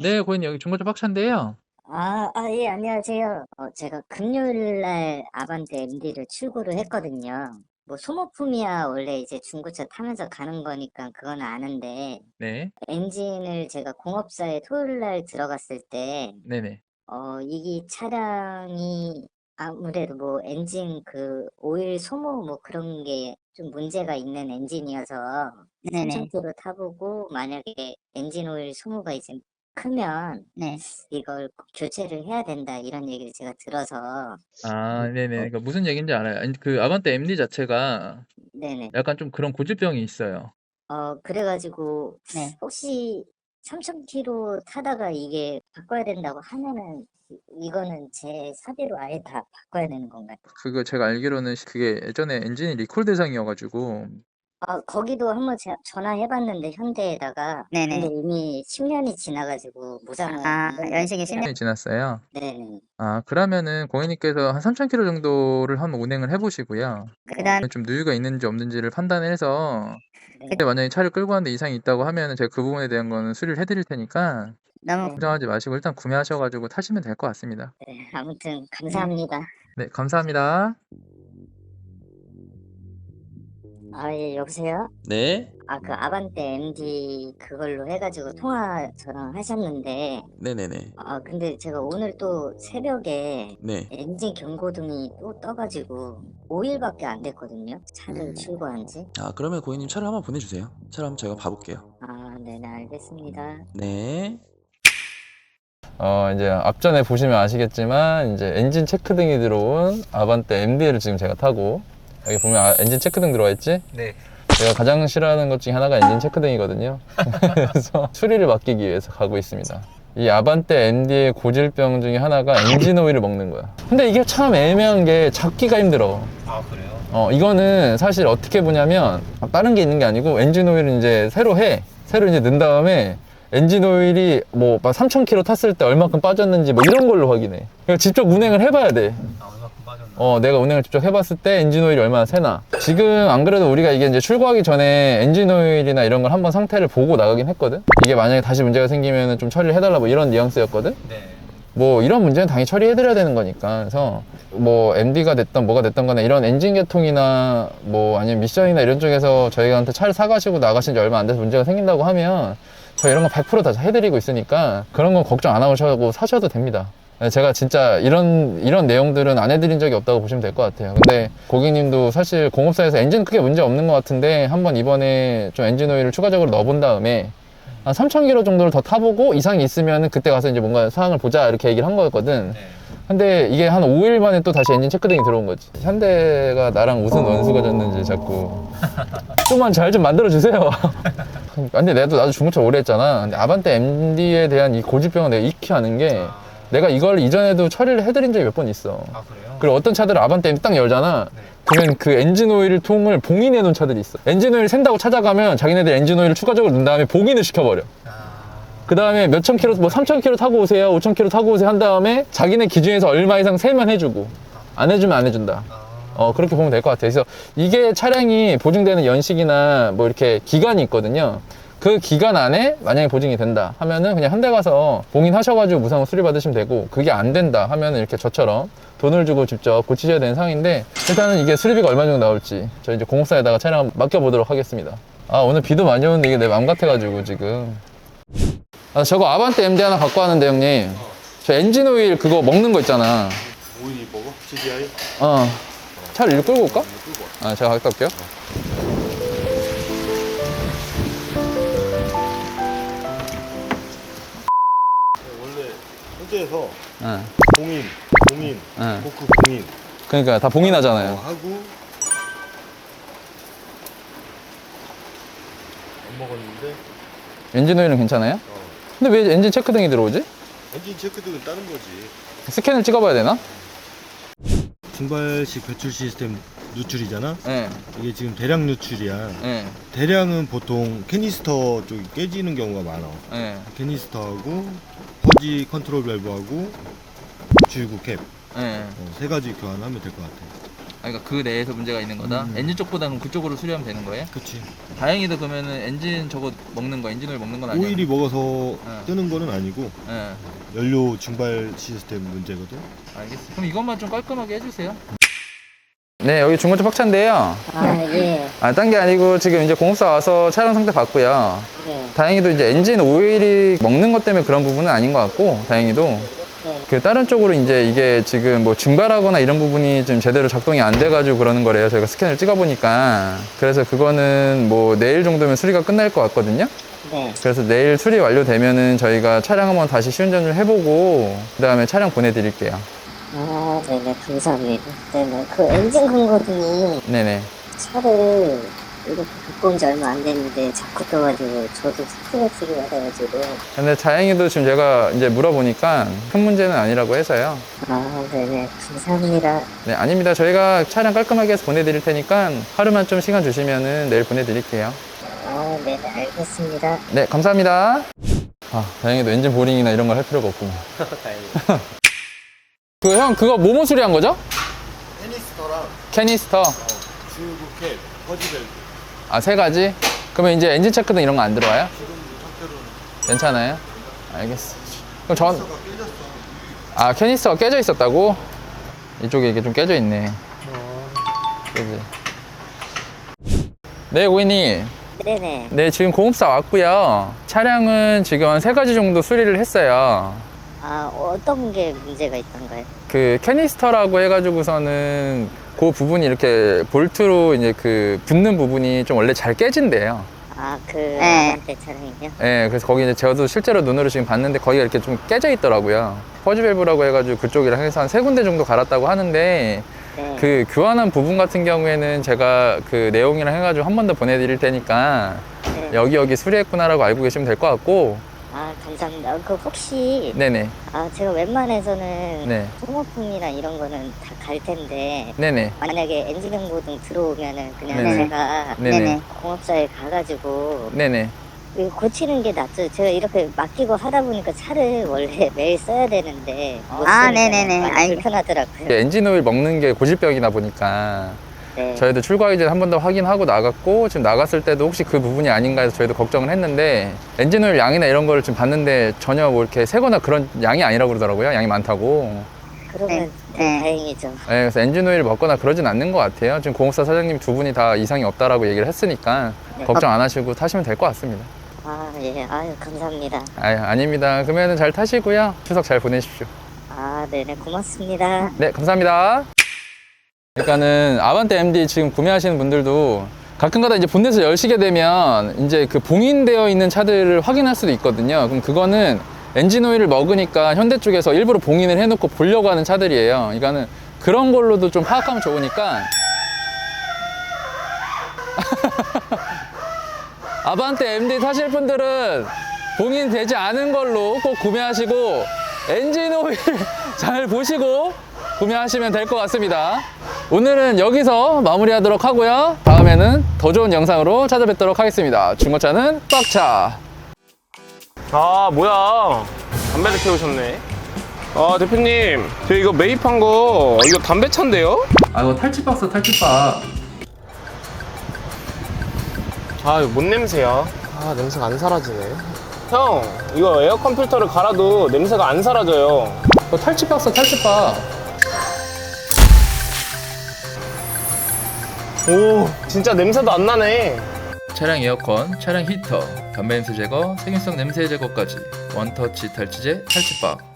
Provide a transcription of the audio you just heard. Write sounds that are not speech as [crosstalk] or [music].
네, 고객님 여기 중고차 박차인데요. 아, 아, 예, 안녕하세요. 어, 제가 금요일 날 아반떼 MD를 출고를 했거든요. 뭐 소모품이야 원래 이제 중고차 타면서 가는 거니까 그건 아는데 네, 엔진을 제가 공업사에 토요일 날 들어갔을 때 네네. 어, 이 차량이 아무래도 뭐 엔진 그 오일 소모 뭐 그런 게 좀 문제가 있는 엔진이어서 네네. 3,000km 타보고 만약에 엔진 오일 소모가 이제 크면 네. 이걸 꼭 교체를 해야 된다 이런 얘기를 제가 들어서 아, 네네. 어, 그러니까 무슨 얘기인지 알아요. 아니, 그 아반떼 MD 자체가 네네. 약간 좀 그런 고질병이 있어요. 어, 그래가지고 네. 혹시 3,000km 타다가 이게 바꿔야 된다고 하면은 이- 이거는 제 사비로 아예 다 바꿔야 되는 건가요? 그거 제가 알기로는 시- 그게 예전에 엔진이 리콜 대상이어가지고 아, 거기도 한번 전화해봤는데 현대에다가 네네. 근데 이미 10년이 지나가지고 무상을 아, 안 된다고 연식이 10년. 시간이 지났어요. 네네. 아, 그러면은 고객님께서 한 3,000km 정도를 한번 운행을 해보시고요. 그 다음, 좀 누유가 있는지 없는지를 판단해서 네. 근데 만약에 차를 끌고 왔는데 이상이 있다고 하면은 제가 그 부분에 대한 거는 수리를 해드릴 테니까 너무 걱정하지 마시고 일단 구매하셔가지고 타시면 될 것 같습니다. 네, 아무튼 감사합니다. 네, 감사합니다. 아, 예, 여보세요? 네, 아, 그 아반떼 MD 그걸로 해가지고 통화 저랑 하셨는데, 네네네, 아, 근데 제가 오늘 또 새벽에 네. 엔진 경고등이 또 떠가지고 5일밖에 안 됐거든요. 차를 출고한 지. 아, 그러면 고객님 차를 한번 보내주세요. 차를 한번 제가 봐볼게요. 아, 네네, 알겠습니다. 네. 어, 이제 앞전에 보시면 아시겠지만 이제 엔진 체크등이 들어온 아반떼 MD를 지금 제가 타고 여기 보면 아, 엔진 체크등 들어와 있지? 네. 제가 가장 싫어하는 것 중에 하나가 엔진 체크등이거든요. [laughs] 그래서 수리를 맡기기 위해서 가고 있습니다. 이 아반떼 MD의 고질병 중에 하나가 엔진 오일을 먹는 거야. 근데 이게 참 애매한 게 잡기가 힘들어. 아 그래요? 어, 이거는 사실 어떻게 보냐면 다른 게 있는 게 아니고 엔진 오일을 이제 새로 해. 새로 이제 넣은 다음에 엔진 오일이 뭐 3,000km 탔을 때 얼마큼 빠졌는지 뭐 이런 걸로 확인해. 그러니까 직접 운행을 해봐야 돼. 어, 내가 운행을 직접 해봤을 때 엔진 오일이 얼마나 새나. 지금 안 그래도 우리가 이게 이제 출고하기 전에 엔진 오일이나 이런 걸 한번 상태를 보고 나가긴 했거든? 이게 만약에 다시 문제가 생기면 좀 처리를 해달라 뭐 이런 뉘앙스였거든? 네. 뭐 이런 문제는 당연히 처리해드려야 되는 거니까. 그래서 뭐 MD가 됐던 뭐가 됐던 간에 이런 엔진 개통이나 뭐 아니면 미션이나 이런 쪽에서 저희한테 차를 사가시고 나가신 지 얼마 안 돼서 문제가 생긴다고 하면 저 이런 거 100%다 해드리고 있으니까 그런 건 걱정 안 하셔도 사셔도 됩니다. 네, 제가 진짜 이런 이런 내용들은 안 해드린 적이 없다고 보시면 될 것 같아요. 근데 고객님도 사실 공업사에서 엔진 크게 문제 없는 것 같은데 한번 이번에 좀 엔진 오일을 추가적으로 넣어본 다음에 한 3,000km 정도를 더 타보고 이상이 있으면 그때 가서 이제 뭔가 사항을 보자 이렇게 얘기를 한 거였거든. 네. 근데 이게 한 5일 만에 또 다시 엔진 체크등이 들어온 거지. 현대가 나랑 무슨 원수가 졌는지 자꾸 좀만 잘 좀 만들어 주세요. [laughs] 근데 나도 나도 중고차 오래 했잖아. 근데 아반떼 MD에 대한 이 고질병을 내가 익히 아는 게 아, 내가 이걸 이전에도 처리를 해드린 적이 몇 번 있어. 아 그래요? 그리고 어떤 차들은 아반떼 딱 열잖아. 네. 그러면 그 엔진 오일 통을 봉인해 놓은 차들이 있어. 엔진 오일 샌다고 찾아가면 자기네들 엔진 오일을 추가적으로 넣은 다음에 봉인을 시켜버려. 아, 그 다음에 몇천 킬로, 뭐 삼천 킬로 타고 오세요, 오천 킬로 타고 오세요 한 다음에 자기네 기준에서 얼마 이상 세면 해주고 안 해주면 안 해준다. 아, 어 그렇게 보면 될 것 같아요. 그래서 이게 차량이 보증되는 연식이나 뭐 이렇게 기간이 있거든요. 그 기간 안에 만약에 보증이 된다 하면은 그냥 한대 가서 봉인하셔가지고 무상 수리 받으시면 되고 그게 안 된다 하면은 이렇게 저처럼 돈을 주고 직접 고치셔야 되는 상황인데 일단은 이게 수리비가 얼마 정도 나올지 저희 이제 공업사에다가 차량 맡겨보도록 하겠습니다. 아 오늘 비도 많이 오는데 이게 내 맘 같아가지고 지금 아, 저거 아반떼 MD 하나 갖고 왔는데 형님 저 엔진 오일 그거 먹는 거 있잖아 오일이 먹어? GDI? 어 차를 이리 끌고 올까? 아 제가 갔다 올게요 현대에서 응. 공인, 공인, 응. 고크 공인. 그러니까 다 어, 봉인하잖아요. 하고 안 먹었는데? 엔진 오일은 괜찮아요? 어, 근데 왜 엔진 체크등이 들어오지? 엔진 체크등은 다른 거지. 스캔을 찍어봐야 되나? 증발식 배출 시스템 누출이잖아? 네, 이게 지금 대량 누출이야. 네, 대량은 보통 캐니스터 쪽이 깨지는 경우가 많아. 네, 캐니스터하고 퍼지 컨트롤 밸브하고 주유구 캡세 네. 가지 교환하면 될 것 같아 그러니까 그 내에서 문제가 있는 거다. 음. 엔진 쪽보다는 그쪽으로 수리하면 되는 거예요? 그치. 다행히도 그러면은 엔진 저거 먹는 거, 엔진 오일 먹는 건 아니야. 오일이 먹어서 네. 뜨는 거는 아니고 예. 연료 증발 시스템 문제거든. 알겠어. 그럼 이것만 좀 깔끔하게 해주세요. 네, 여기 중고차 pak차인데요. 아, 예. 아, 딴 게 아니고 지금 이제 공업사 와서 차량 상태 봤고요. 네. 다행히도 이제 엔진 오일이 먹는 것 때문에 그런 부분은 아닌 것 같고, 다행히도. 네. 그 다른 쪽으로 이제 이게 지금 뭐 증발하거나 이런 부분이 좀 제대로 작동이 안 돼가지고 그러는 거래요. 저희가 스캔을 찍어보니까. 그래서 그거는 뭐 내일 정도면 수리가 끝날 것 같거든요. 네. 그래서 내일 수리 완료되면은 저희가 차량 한번 다시 시운전을 해보고, 그 다음에 차량 보내드릴게요. 아, 네네. 감사합니다. 네네. 그 엔진 근거등이 네네. 차를 이렇게 갖고 온 지 얼마 안 됐는데 자꾸 떠가지고 저도 스트레스를 받아가지고 근데 다행히도 지금 제가 이제 물어보니까 큰 문제는 아니라고 해서요. 아 네네 감사합니다 네, 아닙니다. 저희가 차량 깔끔하게 해서 보내드릴 테니까 하루만 좀 시간 주시면은 내일 보내드릴게요. 아 네네 알겠습니다 네, 감사합니다. 아, 다행히도 엔진 보링이나 이런 걸 할 필요가 없군요. [laughs] [laughs] 그 형, 그거 뭐뭐 수리한 거죠? 캐니스터랑 캐니스터. 중국캡, 퍼지벨 아, 세 가지? 그러면 이제 엔진 체크 등 이런 거 안 들어와요? 지금 상태로는 괜찮아요? 알겠어. 그럼 전, 아, 캐니스터가 깨져 있었다고? 이쪽에 이게 좀 깨져 있네. 그지? 네, 고객님. 네네 네, 지금 공업사 왔고요. 차량은 지금 한 세 가지 정도 수리를 했어요. 아 어떤 게 문제가 있던가요? 그 캐니스터라고 해가지고서는 그 부분이 이렇게 볼트로 이제 그 붙는 부분이 좀 원래 잘 깨진대요. 아 그 네. 아반떼 차량이요? 예, 그래서 거기 이제 저도 실제로 눈으로 지금 봤는데 거기가 이렇게 좀 깨져 있더라고요. 퍼지 밸브라고 해가지고 그쪽이랑 해서 한 세 군데 정도 갈았다고 하는데 네. 그 교환한 부분 같은 경우에는 제가 그 내용이랑 해가지고 한 번 더 보내드릴 테니까 네. 여기 여기 수리했구나라고 알고 계시면 될 것 같고 아 감사합니다. 그 혹시 네네. 아 제가 웬만해서는 네. 소모품이나 이런 거는 다 갈 텐데 네네. 만약에 엔진 경고등 들어오면은 그냥 네네. 제가 네네. 공업사에 가가지고 네네. 이거 고치는 게 낫죠. 제가 이렇게 맡기고 하다 보니까 차를 원래 [laughs] 매일 써야 되는데 못 아, 쓰니까 네네네. 많이 알겠- 불편하더라고요. 엔진 오일 먹는 게 고질병이다 보니까 네. 저희도 출고하기 전에 한번 더 확인하고 나갔고 지금 나갔을 때도 혹시 그 부분이 아닌가 해서 저희도 걱정을 했는데 엔진 오일 양이나 이런 거를 지금 봤는데 전혀 뭐 이렇게 세거나 그런 양이 아니라고 그러더라고요 양이 많다고 그러면 네. 네, 네. 다행이죠. 네, 그래서 엔진 오일 먹거나 그러진 않는 것 같아요 지금 공업사 사장님 두 분이 다 이상이 없다라고 얘기를 했으니까 네. 걱정 안 하시고 타시면 될 것 같습니다 아, 예. 아유, 감사합니다. 아 아닙니다 그러면 잘 타시고요 추석 잘 보내십시오 아, 네네. 고맙습니다. 네, 감사합니다. 그러니까는 아반떼 MD 지금 구매하시는 분들도 가끔가다 이제 본넷을 열시게 되면 이제 그 봉인되어 있는 차들을 확인할 수도 있거든요. 그럼 그거는 엔진 오일을 먹으니까 현대 쪽에서 일부러 봉인을 해놓고 보려고 하는 차들이에요. 그러니까는 그런 걸로도 좀 파악하면 좋으니까 [laughs] 아반떼 MD 타실 분들은 봉인 되지 않은 걸로 꼭 구매하시고 엔진 오일 [laughs] 잘 보시고 구매하시면 될 것 같습니다. 오늘은 여기서 마무리하도록 하고요. 다음에는 더 좋은 영상으로 찾아뵙도록 하겠습니다. 중고차는 빡차. 아 뭐야 담배를 태우셨네 아 대표님 저 이거 매입한 거 이거 담배차인데요? 아 이거 탈취박스 탈취박. 아 이거 뭔 냄새야 아 냄새가 안 사라지네 형 이거 에어컨 필터를 갈아도 냄새가 안 사라져요 이거 탈취박스 탈취박. 오 진짜 냄새도 안 나네 차량 에어컨, 차량 히터, 담배 냄새 제거, 세균성 냄새 제거까지 원터치 탈취제 탈취박.